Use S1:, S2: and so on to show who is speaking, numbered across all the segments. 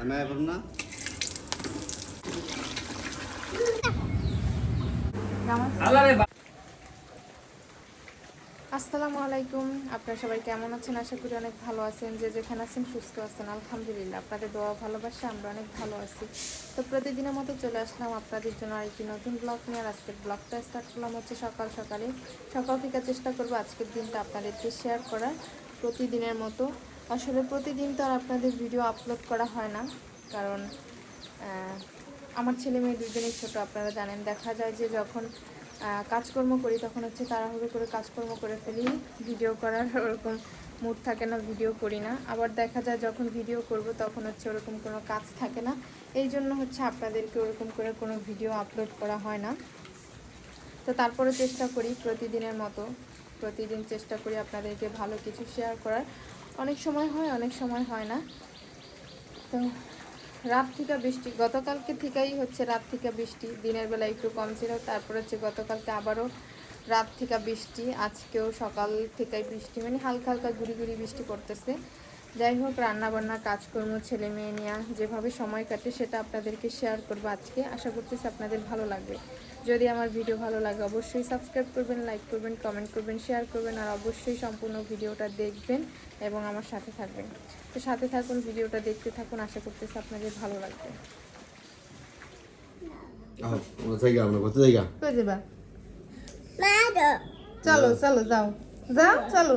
S1: এখন না
S2: আসসালামু আলাইকুম। আপনারা সবাই কেমন আছেন? আশা করি অনেক ভালো আছেন। যে যেখানে আছেন সুস্থ আছেন আলহামদুলিল্লাহ। আপনাদের দোয়া ভালোবাসা আমরা অনেক ভালো আছি। তো প্রতিদিনের মতো চলে আসলাম আপনাদের জন্য আরেকটি নতুন ব্লগ নিয়ে। আর আজকের ব্লগটা স্টার্ট করলাম হচ্ছে সকাল সকালে। সকাল থেকে চেষ্টা করব আজকের দিনটা আপনাদেরকে শেয়ার করার। প্রতিদিনের মতো আসলে প্রতিদিন তো আর আপনাদের ভিডিও আপলোড করা হয় না। কারণ আমার ছেলে মেয়ে দুজনেই ছোট, আপনারা জানেন। দেখা যায় যে যখন কাজকর্ম করি তখন হচ্ছে তাড়াহুড়ো করে কাজকর্ম করে ফেলি। ভিডিও করার ওরকম মুড থাকে না ভিডিও করি না। আবার দেখা যায় যখন ভিডিও করব তখন হচ্ছে ওরকম কোনো কাজ থাকে না। এই জন্য হচ্ছে আপনাদেরকে ওরকম করে কোনো ভিডিও আপলোড করা হয় না। তো তারপরে চেষ্টা করি প্রতিদিনের মতো। প্রতিদিন চেষ্টা করি আপনাদেরকে ভালো কিছু শেয়ার করার। অনেক সময় হয়, অনেক সময় হয় না। তো রাত থেকে বৃষ্টি, গতকালকে থেকেই হচ্ছে রাত থেকে বৃষ্টি, দিনের বেলা একটু কম ছিল, তারপর হচ্ছে গতকালকে আবারও রাত থেকে বৃষ্টি, আজকেও সকাল থেকেই বৃষ্টি মানে হালকা হালকা গুড়ি গুড়ি বৃষ্টি পড়তেছে। যাই হোক রান্না বান্না কাজকর্ম, ছেলে মেয়ে নিয়ে যেভাবে সময় কাটে সেটা আপনাদেরকে শেয়ার করব আজকে। আশা করতেছি আপনাদের ভালো লাগবে। যদি আমার ভিডিও ভালো লাগে অবশ্যই সাবস্ক্রাইব করবেন লাইক করবেন কমেন্ট করবেন শেয়ার করবেন আর অবশ্যই সম্পূর্ণ ভিডিওটা দেখবেন এবং আমার সাথে থাকবেন। তো সাথে থাকুন ভিডিওটা দেখতে থাকুন আশা করতেছি আপনাদের ভালো লাগবে। চলো চলো যাও। যাও চলো।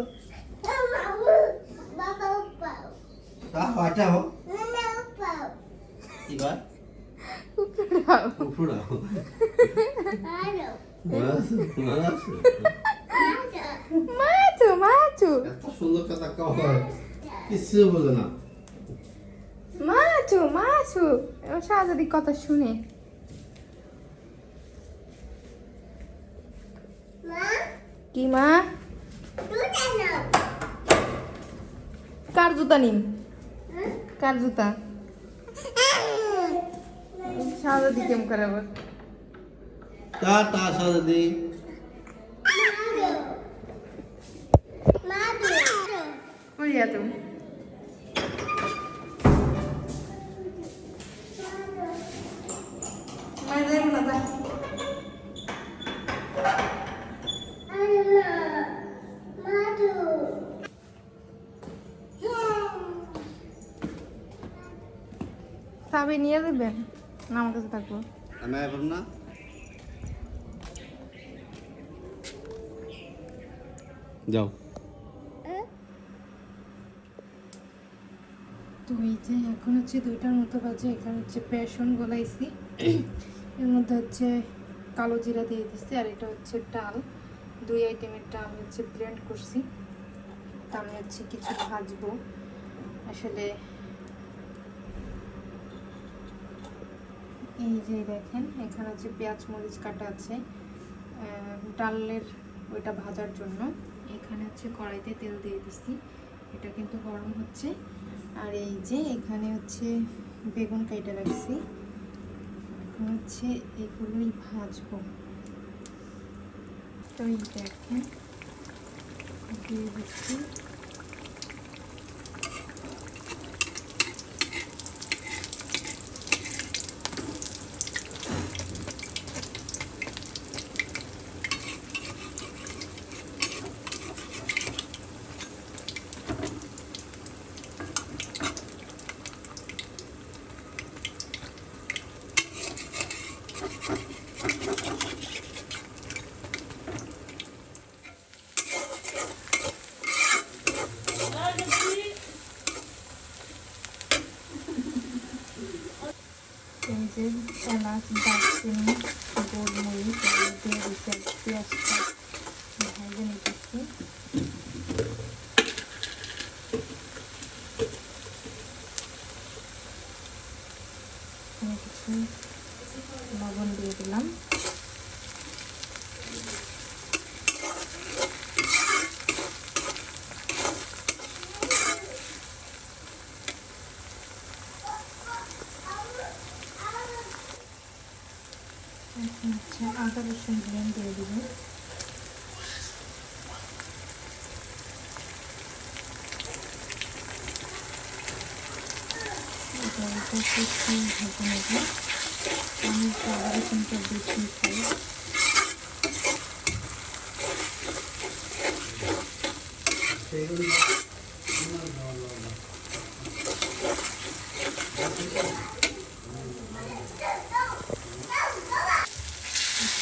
S1: বার উপরা মাছ মাছ। এত সুন্দর কথা কয় কিছু বলে না
S2: মাছু মাছু। এবার শাহজাদি কথা শুনে। কি মা? কার জুতা নিম? কার জুতা? સાવધી કેમ કરે તા
S1: તા સાવધી કોણ
S2: તું Sabe, Nia, bem. না আমার কাছে থাকব।
S1: আমি এখন না। যাও।
S2: তো এই যে এখন হচ্ছে দুইটার মতো বাজে এখানে হচ্ছে পেশন গলাইছি। এর মধ্যে হচ্ছে কালো জিরা দিয়ে দিচ্ছি আর এটা হচ্ছে ডাল। দুই আইটেমের ডাল হচ্ছে ব্লেন্ড করছি। তা আমি হচ্ছে কিছু ভাজবো। আসলে এই যে দেখেন, এখানে হচ্ছে পেঁয়াজ, মরিচ কাটা আছে। ডালের ওইটা ভাজার জন্য। এখানে হচ্ছে কড়াইতে তেল দিয়ে দিচ্ছি এটা কিন্তু গরম হচ্ছে। আর এই যে এখানে হচ্ছে বেগুন কাইটা রাখছি। এখন হচ্ছে এগুলোই ভাজবো। তো এই দেখেন, দিয়ে দিচ্ছি। 진짜 지금 এখন আদা রসুন ব্লেন্ড দিয়ে দিব একটু ভেজে নেব আমি খাবারে কিন্তু বেশি খাই এখানে একটু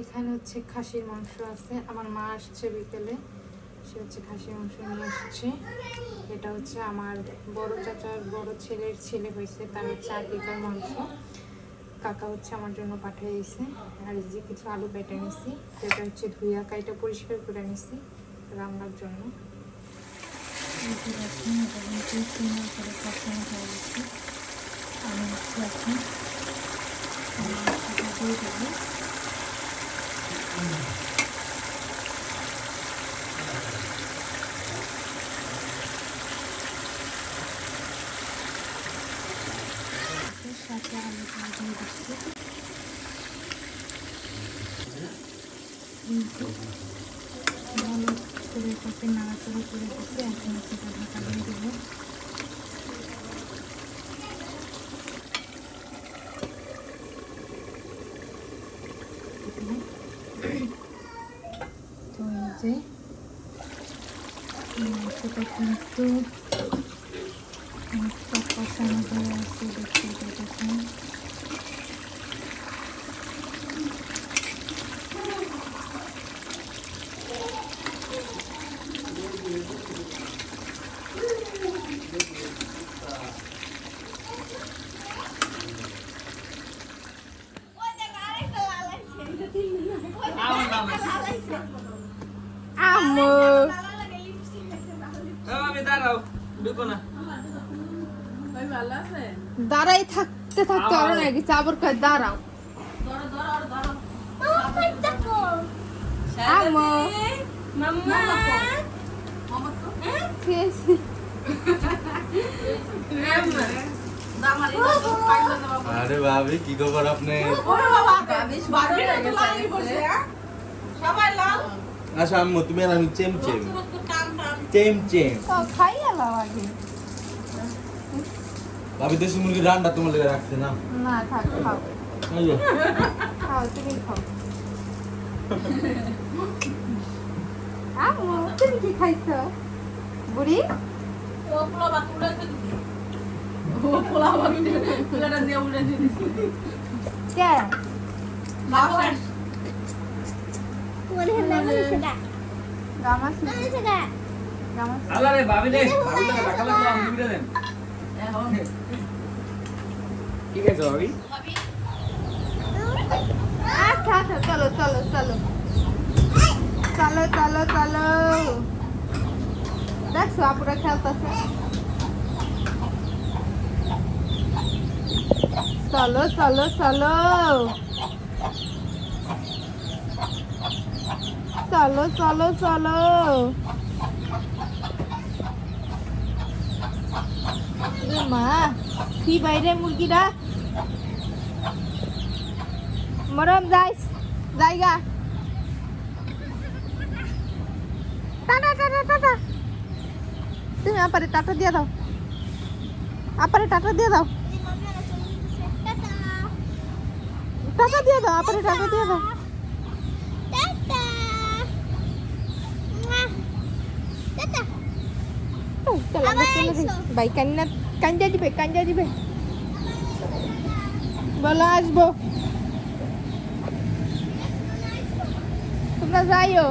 S2: এখানে হচ্ছে খাসির মাংস আছে। আমার মা আসছে বিকেলে, সে হচ্ছে খাসির মাংস নিয়ে আসছে। এটা হচ্ছে আমার বড় চাচার বড় ছেলের ছেলে হয়েছে, তার হচ্ছে লিটার মাংস। কাকা হচ্ছে আমার জন্য পাঠিয়ে দিয়েছে। আর যে কিছু আলু কেটে নিছি সেটা হচ্ছে ধুইয়া কাইটা পরিষ্কার করে নিছি রান্নার জন্য। সুন্দর করে কষানো হয়ে গেছে আমি সাথে আলুটা দিয়ে দিচ্ছি করে এটাকে নাড়াচাড়া করে দিচ্ছি এখন সেটা ঢাকা দিয়ে দেবো তো এই যে মাংসটা কিন্তু অনেকটা কষানো হয়ে আছে দেখতে পাচ্ছেন আম্মু দাঁড়াই থাকতে থাকতে আরও না গেছে আবার কয় দাঁড়াও। আম্মু। ঠিক আছে।
S1: আরে ভাবি, কি খবর আপনি? আচ্ছা তুমি আর আমি চেম চেম। Same same. ভাবি, দেশি রান্না তোমার লেগে রাখছে না?
S2: না খাও তুমি খাও তুমি কি বুড়ি?
S3: রে ভাবি রে টাকা লাগল আমি দেন। ভাবি।
S2: আচ্ছা আচ্ছা চলো চলো চলো। চলো চলো চলো। দেখছ, আপুরা খেলতেছে। চলো চলো চলো। চলো চলো চলো। মা, কি বাইরে মুরগিটা? মরম, যাইস, জায়গা। Tata tata tata. তুমি আপারে টাটা দিয়ে দাও। আপারে টাটা দিয়ে দাও। টাকা দিয়ে দাও, আপারে টাকা দিয়ে দাও। ভাই, কান্না কান্দা দিবে কান্দা দিবে। বলো, আসব। তোমরা যাইও।